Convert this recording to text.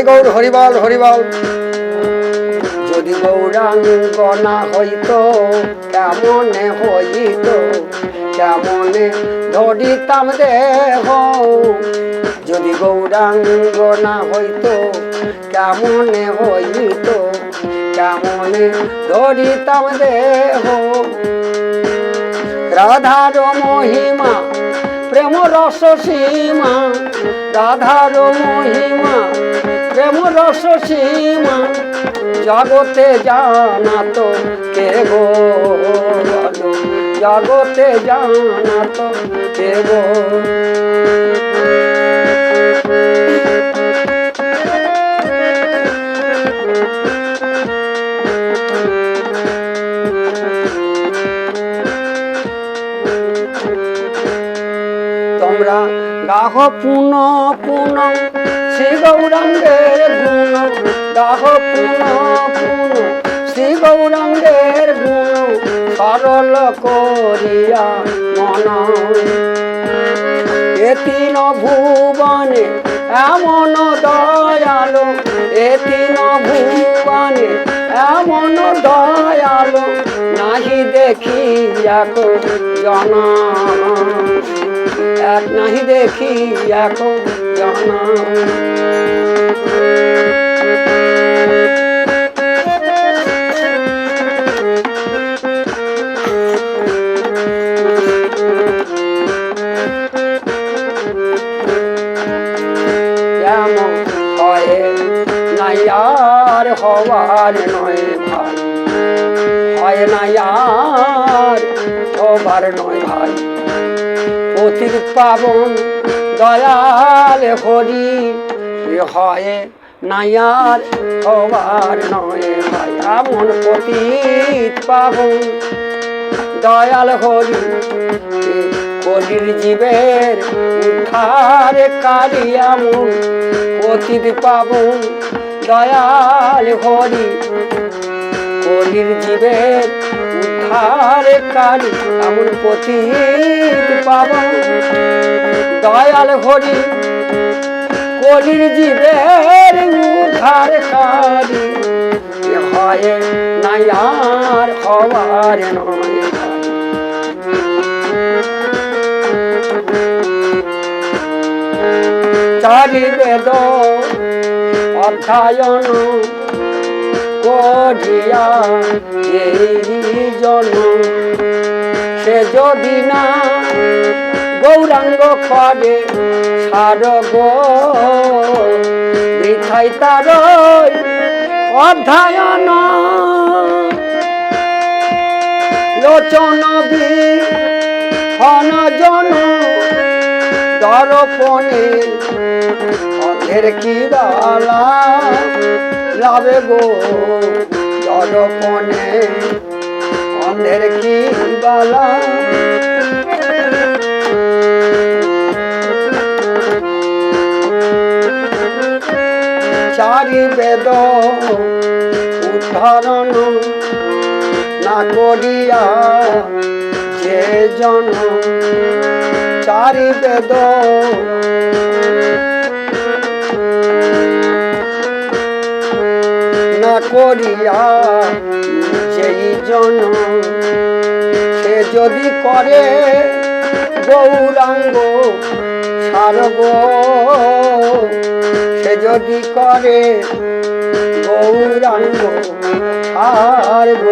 নিতাই গৌর হরিবল হরিবল যদি গৌরাঙ্গ না হইতো, কেমনে হইত? কেমনে ধরিতাম দেহ? যদি গৌরাঙ্গ না হইতো, কেমনে হইত? কেমনে ধরিতাম দেহ? রাধার মহিমা প্রেম রস সীমা, রাধার মহিমা প্রেম রস সীমা জগতে জানা তো কে গো? জগতে জানা তো কে গো? তোমরা গাহ পুন পুন, শ্রী গৌরাঙ্গের গুণ গাহ পুন পুন, শ্রী গৌরাঙ্গের গুণ সরল করিয়া মন। এ তিন ভুবনে এমন দয়ালো এ তিন ভুবনে এমন দয়ালো, নাহি দেখি এখন জনা এক নাহি দেখি এখন আর হওয়ার নয় ভাই। হয় না আর হবার নয় ভাই। পতির পাবন দয়াল হরি। হয় নায়ার হবার নয় এমন পতিত পাবন দয়াল হরি কলির জীবের উদ্ধার কারি এমন পতিত পাবন দয়াল হরি। কলির জীবের উদ্ধার কারি এমন পতিত পাবন দয়াল হরি, কলির জীবের উদ্ধার কারি হয় নাই আর হওয়ার চারি বেদ অধ্যায়ন করিয়া এই জন সে যদি না গৌরাঙ্গ করে সার বৃথাই তার অধ্যায়ন। লোচন হন জন। দর্পণে অন্ধের কি বালা লাভে গো দর্পণে অন্ধের কি বালা? চারি বেদ উদ্ধারণ না করিয়া যে জন। চারি বেদ করিয়া সেই জন সে যদি করে গৌরাঙ্গ সারগ সে যদি করে গৌরাঙ্গ সারগ